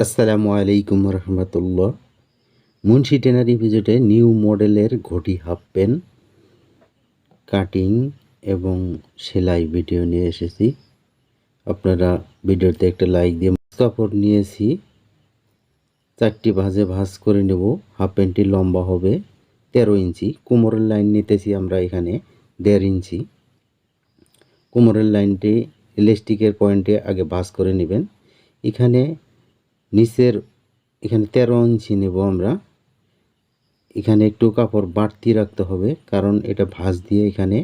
আসসালামু আলাইকুম রহমতুল্লাহ। মুন্সি টেনারি ভিজিটে নিউ মডেলের ঘটি হাফ প্যান্ট, কাটিং এবং সেলাই ভিডিও নিয়ে এসেছি। আপনারা ভিডিওতে একটা লাইক দিয়ে কাপড় নিয়েছি। চারটি ভাঁজে ভাঁজ করে নেব। হাফ প্যান্টটি লম্বা হবে, তেরো ইঞ্চি। কোমরের লাইন নিতেছি আমরা এখানে দেড় ইঞ্চি। কোমরের লাইনটি, ইলাস্টিকের পয়েন্টে আগে ভাঁজ করে নেবেন। এখানে নিচের এখানে তেরো ইঞ্চি নেব আমরা। এখানে একটু কাপড় বাড়তি রাখতে হবে, কারণ এটা ভাঁজ দিয়ে এখানে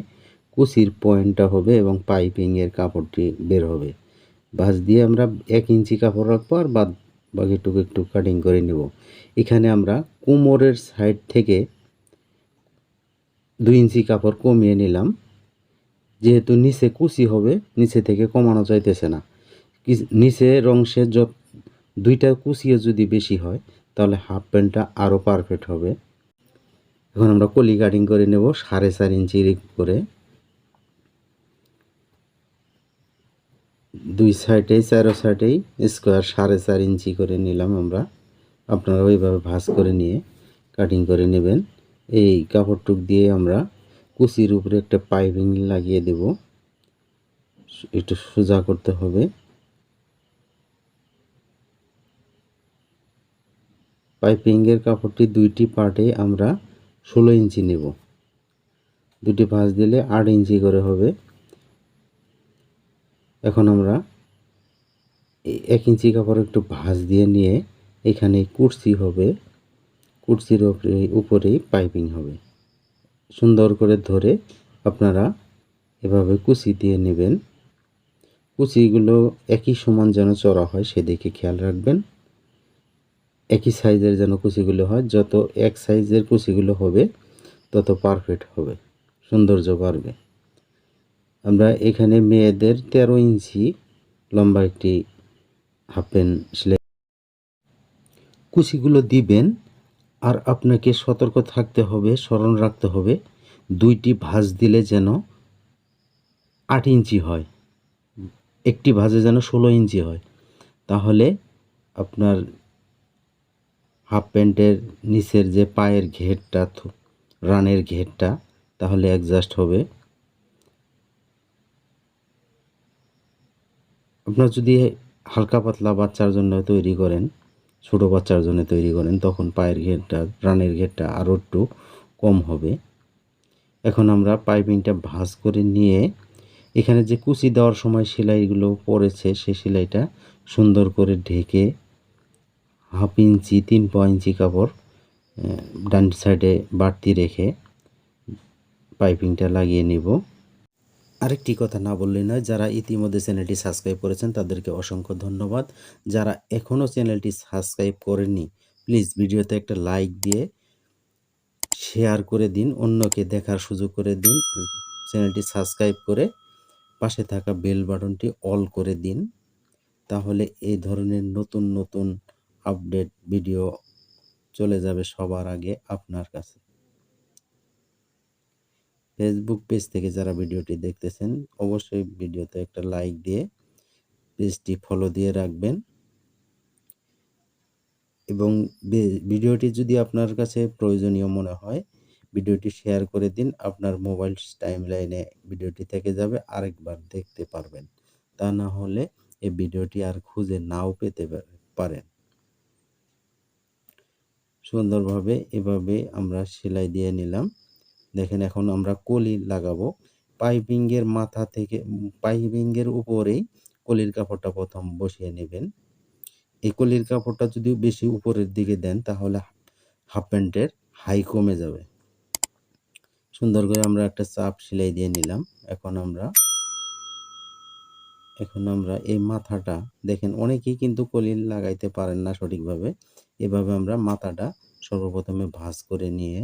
কুচির পয়েন্টটা হবে এবং পাইপিংয়ের কাপড়টি বের হবে। ভাঁজ দিয়ে আমরা এক ইঞ্চি কাপড় রাখব আর বাদ বাকিটুকু একটু কাটিং করে নেব। এখানে আমরা কোমরের সাইড থেকে দুই ইঞ্চি কাপড় কমিয়ে নিলাম। যেহেতু নিচে কুচি হবে, নিচে থেকে কমানো যাইতেছে না। নিচে অংশে যত দুইটা কুচিয়ে যদি বেশি হয়, তাহলে হাফ প্যান্টটা আরও পারফেক্ট হবে। এখন আমরা কলি কাটিং করে নেব সাড়ে চার ইঞ্চি করে। দুই সাইডে চারো সাইডেই স্কোয়ার সাড়ে চার ইঞ্চি করে নিলাম আমরা। আপনারা ওইভাবে ভাঁজ করে নিয়ে কাটিং করে নেবেন। এই কাপড়টুক দিয়ে আমরা কুচির উপরে একটা পাইপিং লাগিয়ে দেব। একটু সোজা করতে হবে। পাইপিংয়ের কাপড়টি দুইটি পার্টে আমরা ষোলো ইঞ্চি নেব। দুটি ভাঁজ দিলে আট ইঞ্চি করে হবে। এখন আমরা এক ইঞ্চি কাপড় একটু ভাঁজ দিয়ে নিয়ে এখানে কুর্সি হবে। কুর্সির উপরে উপরেই পাইপিং হবে। সুন্দর করে ধরে আপনারা এভাবে কুচি দিয়ে নেবেন। কুচিগুলো একই সমান যেন চড়া হয় সেদিকে খেয়াল রাখবেন। একই সাইজের যেন কুচিগুলো হয়, যত এক সাইজের কুচিগুলো হবে, তত পারফেক্ট হবে। সৌন্দর্য বাড়বে। আমরা এখানে মেয়েদের তেরো ইঞ্চি লম্বা একটি হাফ প্যান্ট সেলাই কুচিগুলো দিবেন, আর আপনাকে সতর্ক থাকতে হবে, স্মরণ রাখতে হবে, দুইটি ভাঁজ দিলে যেন আট ইঞ্চি হয়। একটি ভাঁজে যেন ষোলো ইঞ্চি হয়। তাহলে আপনার হাফ প্যান্টের নিচের যে পায়ের ঘেরটা রানের ঘেরটা, তাহলে অ্যাডজাস্ট হবে। আপনার যদি হালকা পাতলা বাচ্চার জন্য তৈরি করেন, ছোট বাচ্চার জন্য তৈরি করেন, তখন পায়ের ঘেরটা, রানের ঘেরটা আরও একটু কম হবে। এখন আমরা পাইপিংটা ভাঁজ করে নিয়ে এখানে যে কুচি দেওয়ার সময় সেলাইগুলো পড়েছে সেই সেলাইটা সুন্দর করে ঢেকে হাফ ইঞ্চি, তিন প ইঞ্চি কাপড় ডান সাইডে বাড়তি রেখে পাইপিংটা লাগিয়ে নিব। আরেকটি কথা না বললেই নয়, যারা ইতিমধ্যে চ্যানেলটি সাবস্ক্রাইব করেছেন, তাদেরকে অসংখ্য ধন্যবাদ। যারা এখনও চ্যানেলটি সাবস্ক্রাইব করেননি, প্লিজ ভিডিওতে একটা লাইক দিয়ে শেয়ার করে দিন, অন্যকে দেখার সুযোগ করে দিন, চ্যানেলটি সাবস্ক্রাইব করে পাশে থাকা বেল বাটনটি অল করে দিন। তাহলে এই ধরনের নতুন নতুন আপডেট ভিডিও চলে যাবে সবার আগে আপনার কাছে। ফেসবুক পেজ থেকে যারা ভিডিওটি দেখতেছেন, অবশ্যই ভিডিওতে একটা লাইক দিয়ে পেজটি ফলো দিয়ে রাখবেন। এবং ভিডিওটি যদি আপনার কাছে প্রয়োজনীয় মনে হয়, ভিডিওটি শেয়ার করে দিন। আপনার মোবাইল টাইম লাইনে ভিডিওটি থেকে যাবে, আরেকবার দেখতে পারবেন। তা না হলে এই ভিডিওটি আর খুঁজে নাও পেতে পারেন। সুন্দরভাবে এভাবে আমরা সেলাই দিয়ে নিলাম। দেখেন এখন আমরা কলি লাগাবো। পাইপিংয়ের মাথা থেকে, পাইপিংয়ের উপরেই কলির কাপড়টা প্রথম বসিয়ে নেবেন। এই কলির কাপড়টা যদি বেশি উপরের দিকে দেন, তাহলে হাফ প্যান্টের হাই কমে যাবে। সুন্দর করে আমরা একটা চাপ সেলাই দিয়ে নিলাম। এখন আমরা এখন আমরা এই মাথাটা দেখেন, অনেকেই কিন্তু কলিল লাগাইতে পারেন না সঠিকভাবে। এভাবে আমরা মাথাটা সর্বপ্রথমে ভাঁজ করে নিয়ে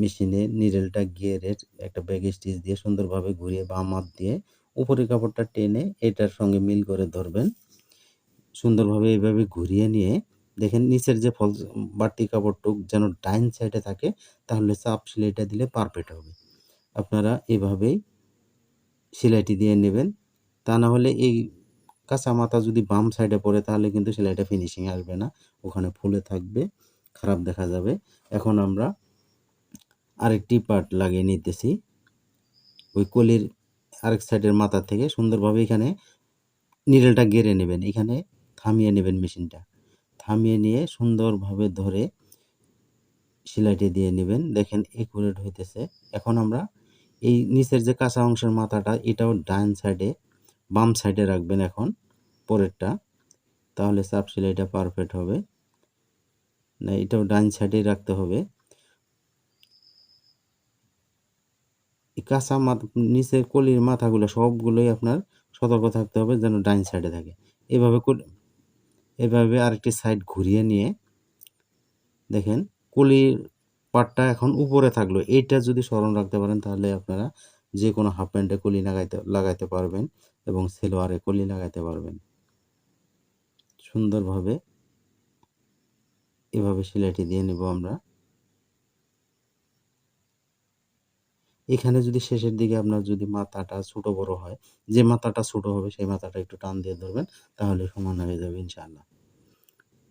মেশিনে নিরেলটা গিয়ারের একটা ব্যাগ স্টিচ দিয়ে সুন্দরভাবে ঘুরিয়ে বাম হাত দিয়ে উপরের কাপড়টা টেনে এটার সঙ্গে মিল করে ধরবেন। সুন্দরভাবে এইভাবে ঘুরিয়ে নিয়ে দেখেন, নিচের যে ফল বাড়তি কাপড়টুক যেন ডাইন সাইডে থাকে, তাহলে চাপ সেলাইটা দিলে পারফেক্ট হবে। আপনারা এভাবেই সেলাইটি দিয়ে নেবেন। তা না হলে এই কাঁচা মাথা যদি বাম সাইডে পড়ে, তাহলে কিন্তু সেলাইটা ফিনিশিং আসবে না। ওখানে ফুলে থাকবে, খারাপ দেখা যাবে। এখন আমরা আরেকটি পার্ট লাগিয়ে নিতেছি। ওই কলির আরেক সাইডের মাথা থেকে সুন্দরভাবে এখানে নিডেলটা গেড়ে নেবেন। এখানে থামিয়ে নেবেন মেশিনটা। থামিয়ে নিয়ে সুন্দরভাবে ধরে সেলাইটি দিয়ে নেবেন। দেখেন একুরেট হইতেছে। এখন আমরা এই নিচের যে কাঁচা অংশের মাথাটা, এটাও ডান সাইডে বাম সাইডে রাখবেন এখন, পরেরটা। তাহলে চাপ সেলাইটা পারফেক্ট হবে। না, এটাও ডান সাইডেই রাখতে হবে। কাঁচা মাথা নিচের কলির মাথাগুলো সবগুলোই আপনার সতর্ক থাকতে হবে যেন ডাইন সাইডে থাকে। এভাবে এভাবে আরেকটি সাইড ঘুরিয়ে নিয়ে, দেখেন, কলির পাটটা এখন উপরে থাকল। এইটা যদি স্মরণ রাখতে পারেন তাহলে আপনারা যে কোনো হাফ প্যান্টে কলি লাগাইতে লাগাইতে পারবেন এবং সেলোয়ারে কলি লাগাইতে পারবেন। সুন্দরভাবে এভাবে সেলাইটি দিয়ে নেব আমরা। এখানে যদি শেষের দিকে আপনার যদি মাথাটা ছোট বড় হয়, যে মাথাটা ছোট হবে সেই মাথাটা একটু টান দিয়ে ধরবেন, তাহলে সমান হয়ে যাবে ইনশাআল্লাহ।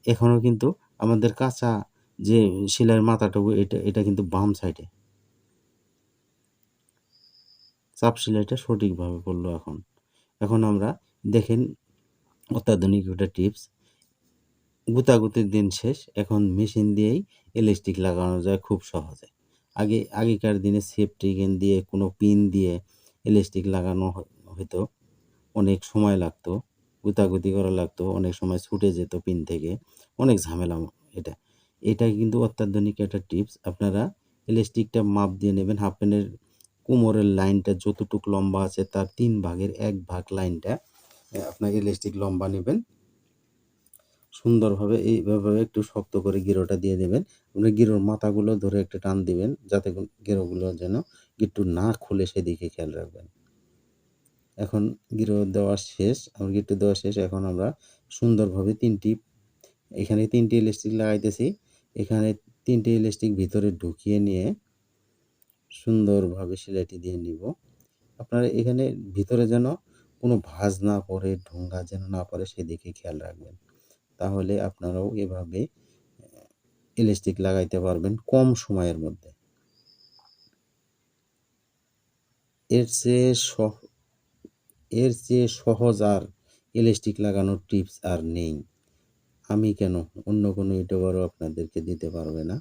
এখনও কিন্তু আমাদের কাঁচা যে সেলাইয়ের মাথাটুকু, এটা এটা কিন্তু বাম সাইডে চাপ সেলাইটা সঠিকভাবে পড়ল এখন। এখন আমরা দেখেন অত্যাধুনিক একটা টিপস। গুতাগুতির দিন শেষ, এখন মেশিন দিয়েই ইলাস্টিক লাগানো যায় খুব সহজে। আগে, আগেকার দিনে সেফটি গেন দিয়ে, কোনো পিন দিয়ে ইলাস্টিক লাগানো হতো অনেক সময় লাগতো, গুতাগুতি করা লাগতো, অনেক সময় ছুটে যেত পিন থেকে। অনেক ঝামেলা এটা। এটা কিন্তু অত্যাধুনিক একটা টিপস। আপনারা ইলাস্টিকটা মাপ দিয়ে নেবেন হাফ প্যান্টের কোমরের লাইনটা যতটুকু লম্বা আছে তার তিন ভাগের এক ভাগ লাইনটা আপনার ইলাস্টিক লম্বা নেবেন। সুন্দরভাবে এইভাবে একটু শক্ত করে গিরোটা দিয়ে দেবেন। আপনি গিরোর মাথাগুলো ধরে একটু টান দিবেন যাতে গিরোগুলো যেন একটু না খুলে সেদিকে খেয়াল রাখবেন। এখন গিরো দেওয়া শেষ আমার গিট্টু দেওয়া শেষ। এখন আমরা সুন্দরভাবে তিনটি, এখানে তিনটি ইলাস্টিক লাগাইতেছি। এখানে তিনটি ইলাস্টিক ভিতরে ঢুকিয়ে নিয়ে সুন্দরভাবে সেলাইটি দিয়ে নিব। আপনারা এখানে ভিতরে যেন কোনো ভাঁজ না পড়ে, ঢোঙ্গা যেন না পড়ে সেদিকে খেয়াল রাখবেন। তাহলে আপনারাও এভাবে ইলাস্টিক লাগাইতে পারবেন কম সময়ের মধ্যে। এর চেয়ে সহ, এর চেয়ে সহজ আর ইলাস্টিক লাগানোর টিপস আর নেই। আমি কেন? অন্য কোনো ইউটিউবারও আপনাদেরকে দিতে পারবে না।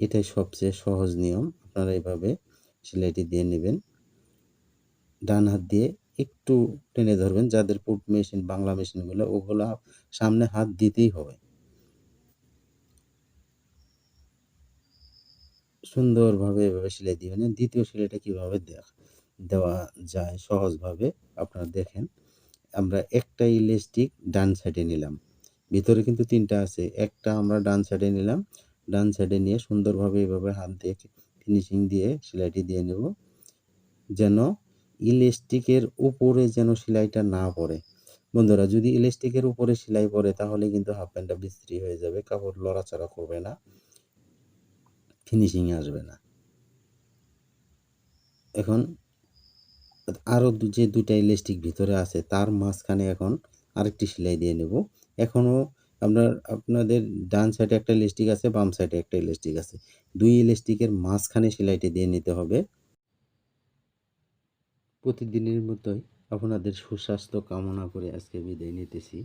এটাই সবচেয়ে সহজ নিয়ম। আপনারা এভাবে সেলাইটি দিয়ে নেবেন। ডান হাত দিয়ে একটু টেনে ধরবেন, যাদের পুট মেশিন, বাংলা মেশিনগুলো, ওগুলো সামনে হাত দিতেই হবে। সুন্দরভাবে এভাবে সেলাই দিবেন দ্বিতীয় সেলাইটা কীভাবে দেওয়া যায় সহজভাবে আপনারা দেখেন। আমরা একটা ইলাস্টিক ডান সাইডে নিলাম। ভিতরে কিন্তু তিনটা আছে। একটা আমরা ডান সাইডে নিলাম। ডান সাইডে নিয়ে সুন্দরভাবে এভাবে হাত দিয়ে ফিনিশিং দিয়ে সেলাইটি দিয়ে নেব। যেন ইলাস্টিকের উপরে যেন সেলাইটা না পড়ে। বন্ধুরা, যদি ইলাস্টিকের উপরে সেলাই পড়ে, তাহলে কিন্তু হাফ প্যান্টটা বিস্ত্রি হয়ে যাবে, কাপড় লড়াচড়া করবে না ফিনিশিং আসবে না। এখন আরও যে দুইটা ইলাস্টিক ভিতরে আছে, তার মাঝখানে এখন আরেকটি সেলাই দিয়ে নেব। এখনও আপনার, আপনাদের ডান সাইডে একটা ইলাস্টিক আছে, বাম সাইডে একটা ইলাস্টিক আছে। দুই ইলাস্টিকের মাঝখানে সেলাইটি দিয়ে নিতে হবে। প্রতিদিনের মতোই আপনাদের সুস্বাস্থ্য কামনা করে আজকে বিদায় নিতেছি।